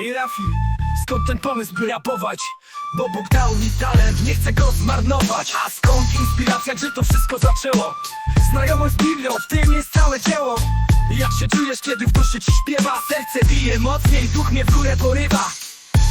Ej Rafi, skąd ten pomysł by rapować? Bo Bóg dał mi talent, nie chcę go zmarnować A skąd inspiracja, gdzie to wszystko zaczęło? Znajomość z Biblią, w tym jest całe dzieło Jak się czujesz, kiedy w duszy ci śpiewa? Serce bije mocniej, duch mnie w górę porywa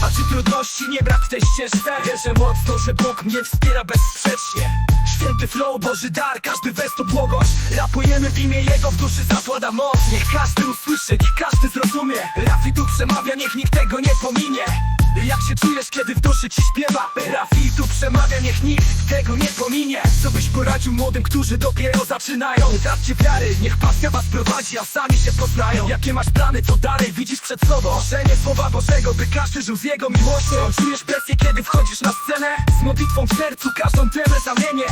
a czy trudności nie brak w tej ścieżce? Wierzę mocno, że Bóg mnie wspiera bezsprzecznie. Święty flow, Boży dar, każdy wers to błogość. Rapujemy w imię Jego, w duszy zakłada moc. Niech każdy usłyszy, niech każdy zrozumie. Rafi tu przemawia, niech nikt tego nie pominie jak się czujesz, kiedy w duszy ci śpiewa? Rafi tu przemawia, niech nikt tego nie pominie Co byś poradził młodym, którzy dopiero zaczynają? Dajcie wiary, niech pasja was prowadzi, a sami się poznają Jakie masz plany, co dalej widzisz przed sobą? Oszenie słowa Bożego, by każdy żył z Jego miłością Czujesz presję, kiedy wchodzisz na scenę? Z modlitwą w sercu każdą temę zamienię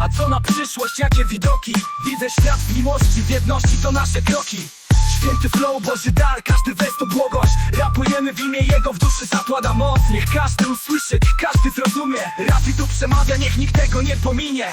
A co na przyszłość, jakie widoki? Widzę świat w miłości, w jedności to nasze kroki Święty flow, Boży dar, każdy wers to błogość. Rapujemy w imię Jego, w duszy zakłada moc. Niech każdy usłyszy, każdy zrozumie. Rafi tu przemawia, niech nikt tego nie pominie.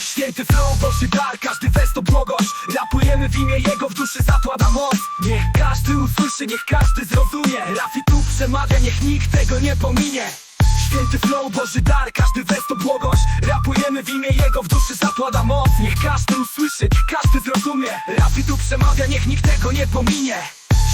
Święty flow, Boży dar, każdy wers to błogość. Rapujemy w imię Jego, w duszy zakłada moc. Niech każdy usłyszy, niech każdy zrozumie. Rafi tu przemawia, niech nikt tego nie pominie Święty flow, Boży dar, każdy wers to błogość. Rapujemy w imię Jego, w duszy zakłada moc. Niech każdy usłyszy, każdy zrozumie. Rafi tu przemawia, niech nikt tego nie pominie.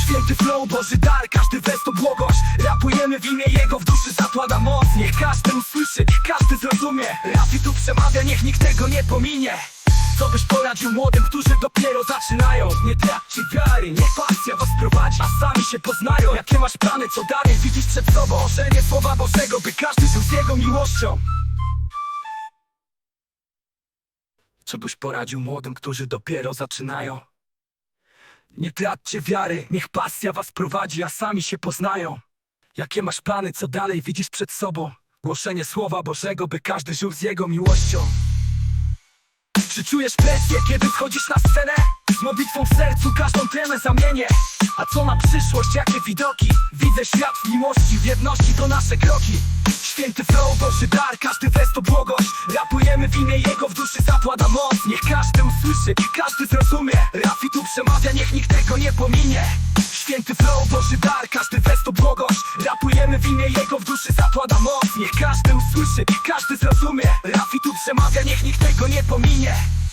Święty flow, Boży dar, każdy wers to błogość. Rapujemy w imię Jego, w duszy zakłada moc. Niech każdy usłyszy, każdy zrozumie. Rafi tu przemawia, niech nikt tego nie pominie co byś poradził młodym, którzy dopiero zaczynają? Nie traćcie wiary, niech pasja was prowadzi A sami się poznają, jakie masz plany, co dalej widzisz przed sobą Oszenie słowa Bożego, by każdy żył z Jego miłością Co byś poradził młodym, którzy dopiero zaczynają? Nie traćcie wiary, niech pasja was prowadzi, a sami się poznają. Jakie masz plany, co dalej widzisz przed sobą? Głoszenie słowa Bożego, by każdy żył z Jego miłością. Czy czujesz presję, kiedy wchodzisz na scenę? Z modlitwą w sercu każdą temę zamienię. A co na przyszłość, jakie widoki? Widzę świat w miłości, w jedności to nasze kroki. Święty flow, Boży dar, każdy wers to błogość. Rapujemy w imię Jego, w duszy zakłada moc. Niech każdy usłyszy, niech każdy zrozumie. Rafi tu przemawia, niech nikt tego nie pominie. Święty flow, Boży dar, każdy wers to błogość. Rapujemy w imię Jego, w duszy zakłada moc. Niech każdy usłyszy, niech każdy zrozumie Rafi tu